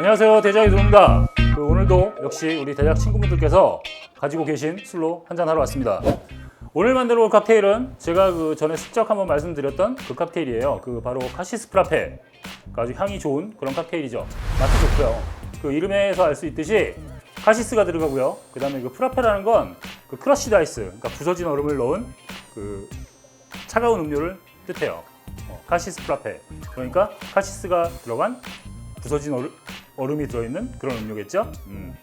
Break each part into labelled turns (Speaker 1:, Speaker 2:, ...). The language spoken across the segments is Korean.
Speaker 1: 안녕하세요 대작이 들어옵니다. 그 오늘도 역시 우리 대작 친구분들께서 가지고 계신 술로 한잔하러 왔습니다. 오늘 만들어 올 칵테일은 제가 그 전에 슬쩍 한번 말씀드렸던 그 칵테일이에요. 그 바로 카시스 프라페 그 아주 향이 좋은 그런 칵테일이죠. 맛도 좋고요. 그 이름에서 알 수 있듯이 카시스가 들어가고요. 그 다음에 그 프라페라는 건 그 크러쉬드 아이스 그러니까 부서진 얼음을 넣은 그 차가운 음료를 뜻해요. 어, 카시스 프라페. 그러니까 카시스가 들어간 부서진 얼음, 얼음이 들어있는 그런 음료겠죠. 음.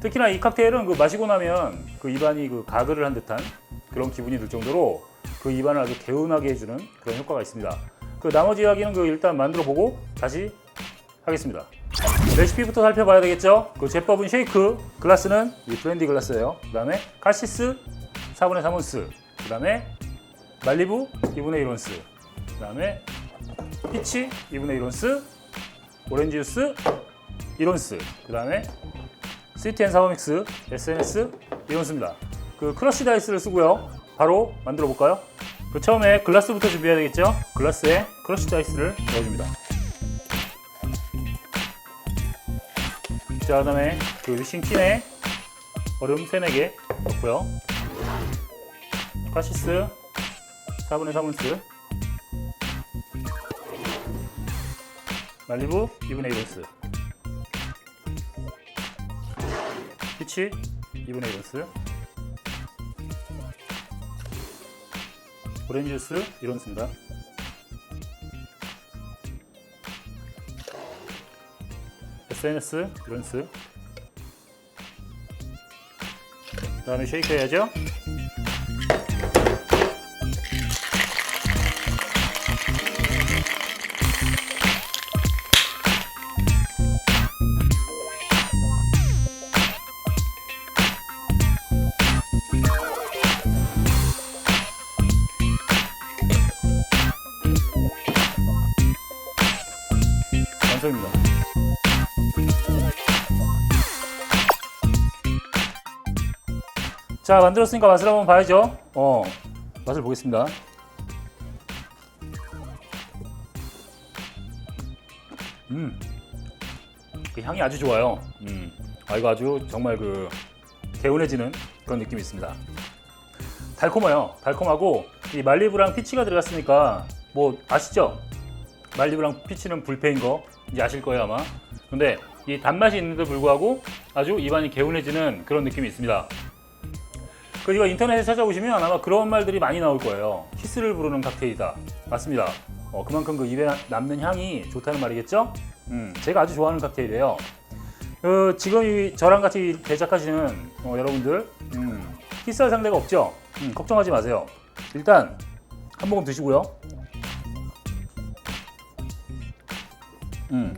Speaker 1: 특히나 이 칵테일은 그 마시고 나면 그 입안이 그 가글을 한 듯한 그런 기분이 들 정도로 그 입안을 아주 개운하게 해주는 그런 효과가 있습니다. 그 나머지 이야기는 그 일단 만들어 보고 다시 하겠습니다. 레시피부터 살펴봐야 되겠죠. 그 제법은 쉐이크, 글라스는 이 브랜디 글라스예요. 그다음에 카시스 4분의 3온스, 그다음에 말리부 2분의 1온스, 그다음에 피치 2분의 1온스, 오렌지 주스 1온스 그 다음에 스위트 앤 사워 믹스 SNS 1온스입니다. 그 크러쉬 다이스를 쓰고요. 바로 만들어 볼까요? 그 처음에 글라스부터 준비해야 되겠죠? 글라스에 크러쉬 다이스를 넣어줍니다. 자 그 다음에 그 위싱 틴에 얼음 3, 4개 넣고요. 카시스 4분의 3온스. 말리부 2분의 1온스 피치 2분의 1온스 오렌지 주스 1온스입니다. SNS 1온스 그 다음에 쉐이크 해야죠 완성입니다 자 만들었으니까 맛을 한번 봐야죠 어 맛을 보겠습니다 음, 그 향이 아주 좋아요. 음, 아 이거 아주 정말 그 개운해지는 그런 느낌이 있습니다. 달콤해요. 달콤하고 이 말리브랑 피치가 들어갔으니까 뭐 아시죠? 말리브랑 피치는 불패인 거 이제 아실 거예요 아마. 근데 이 단맛이 있는데 불구하고 아주 입안이 개운해지는 그런 느낌이 있습니다. 그 이거 인터넷에 찾아보시면 아마 그런 말들이 많이 나올 거예요. 키스를 부르는 칵테일이다. 맞습니다. 어, 그만큼 그 입에 남는 향이 좋다는 말이겠죠? 음, 제가 아주 좋아하는 칵테일이에요. 그 지금 이 저랑 같이 제작하시는 어, 여러분들 음, 키스할 상대가 없죠? 음, 걱정하지 마세요. 일단 한 모금 드시고요. 음.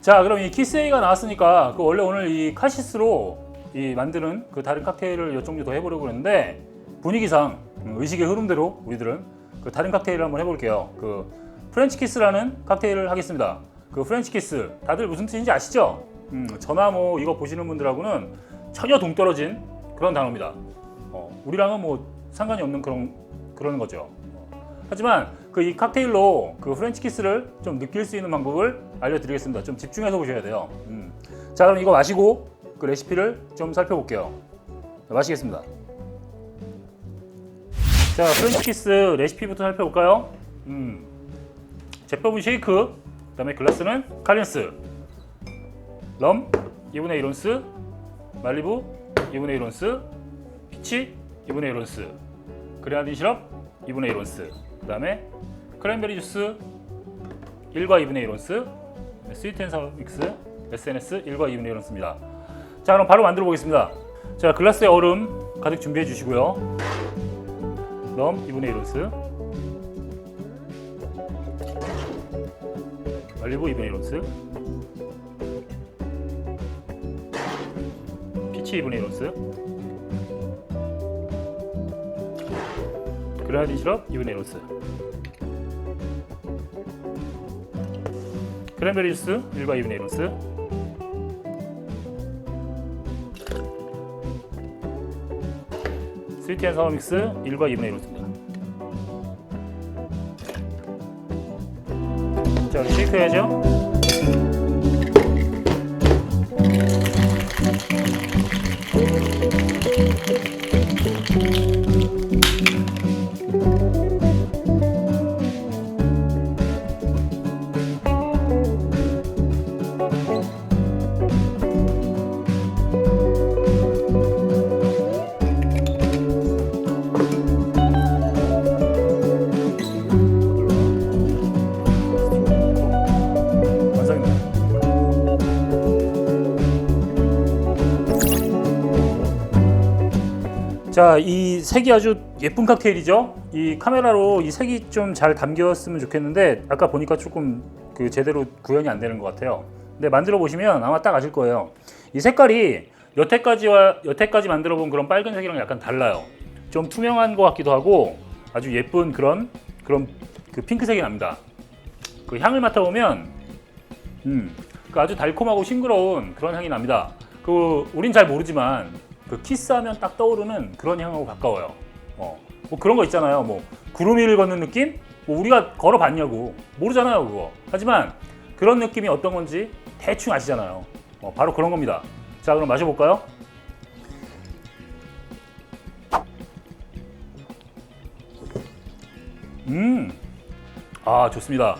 Speaker 1: 자, 그럼 이 키스에이가 나왔으니까 그 원래 오늘 이 카시스로 이 만드는 그 다른 칵테일을 몇 종류 더 해보려고 했는데 분위기상 음, 의식의 흐름대로 우리들은 그 다른 칵테일을 한번 해볼게요. 그 프렌치 키스라는 칵테일을 하겠습니다. 그 프렌치 키스 다들 무슨 뜻인지 아시죠? 음, 저나 뭐 이거 보시는 분들하고는 전혀 동떨어진 그런 단어입니다. 어, 우리랑은 뭐 상관이 없는 그런 그런 거죠. 어, 하지만 그 이 칵테일로 그 프렌치 키스를 좀 느낄 수 있는 방법을 알려드리겠습니다. 좀 집중해서 보셔야 돼요. 음. 자 그럼 이거 마시고 그 레시피를 좀 살펴볼게요. 네, 마시겠습니다. 자, 프렌치 키스 레시피부터 살펴볼까요? 음, 제법은 쉐이크, 그 다음에 글라스는 칼린스, 럼 2분의 1온스, 말리부 2분의 1온스, 피치 2분의 1온스, 그레나딘 시럽 2분의 1온스, 그 다음에 크랜베리 주스 1과 2분의 1온스, 스위트 앤 사워 믹스 SNS 1과 2분의 1온스입니다. 자, 그럼 바로 만들어 보겠습니다. 자, 글라스에 얼음 가득 준비해 주시고요. 럼 2분의 1온스 말리부 2분의 1온스 피치 2분의 1온스 그라디 시럽 2분의 1온스 크랜베리 주스 1과 2분의 1온스 스위트 앤 사워 믹스 1과 2분의 1로 씁니다. 자, 우리 쉐이크 해야죠. 자, 이 색이 아주 예쁜 칵테일이죠. 이 카메라로 이 색이 좀 잘 담겼으면 좋겠는데 아까 보니까 조금 그 제대로 구현이 안 되는 것 같아요. 근데 만들어 보시면 아마 딱 아실 거예요. 이 색깔이 여태까지와 여태까지 만들어 본 그런 빨간색이랑 약간 달라요. 좀 투명한 것 같기도 하고 아주 예쁜 그런 그런 그 핑크색이 납니다. 그 향을 맡아 보면 음, 그 아주 달콤하고 싱그러운 그런 향이 납니다. 그 우린 잘 모르지만 그 키스하면 딱 떠오르는 그런 향하고 가까워요. 어, 뭐 그런 거 있잖아요. 뭐 구름 위를 걷는 느낌? 뭐 우리가 걸어봤냐고 모르잖아요, 그거. 하지만 그런 느낌이 어떤 건지 대충 아시잖아요. 어, 바로 그런 겁니다. 자, 그럼 마셔볼까요? 음, 아 좋습니다.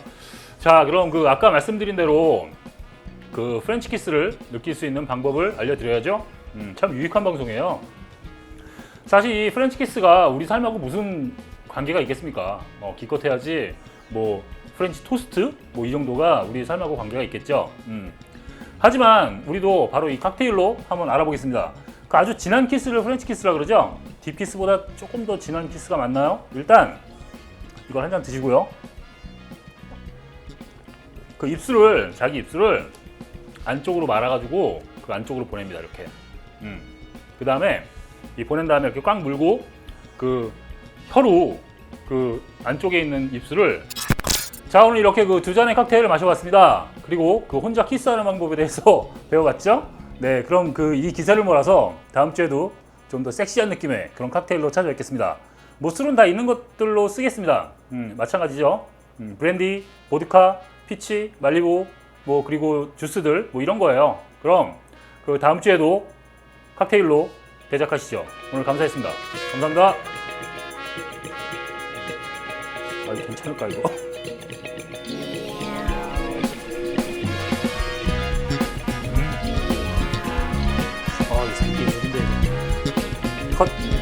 Speaker 1: 자, 그럼 그 아까 말씀드린 대로 그 프렌치 키스를 느낄 수 있는 방법을 알려드려야죠. 음, 참 유익한 방송이에요. 사실 이 프렌치 키스가 우리 삶하고 무슨 관계가 있겠습니까? 어, 기껏해야지 뭐 프렌치 토스트 뭐 이 정도가 우리 삶하고 관계가 있겠죠. 음. 하지만 우리도 바로 이 칵테일로 한번 알아보겠습니다. 그 아주 진한 키스를 프렌치 키스라 그러죠. 딥 키스보다 조금 더 진한 키스가 맞나요? 일단 이걸 한 잔 드시고요. 그 입술을 자기 입술을 안쪽으로 말아가지고 그 안쪽으로 보냅니다 이렇게. 음. 그 다음에 이 보낸 다음에 이렇게 꽉 물고 그 혀로 그 안쪽에 있는 입술을 자 오늘 이렇게 그 두 잔의 칵테일을 마셔봤습니다. 그리고 그 혼자 키스하는 방법에 대해서 배워봤죠? 네, 그럼 그 이 기세를 몰아서 다음 주에도 좀 더 섹시한 느낌의 그런 칵테일로 찾아뵙겠습니다. 뭐 술은 다 있는 것들로 쓰겠습니다. 음, 마찬가지죠. 음, 브랜디, 보드카, 피치, 말리고 뭐 그리고 주스들 뭐 이런 거예요. 그럼 그 다음 주에도 칵테일로 대작하시죠. 오늘 감사했습니다. 감사합니다. 아, 이거 괜찮을까 이거? 아, 이 새끼 어딘데 이거? 컷.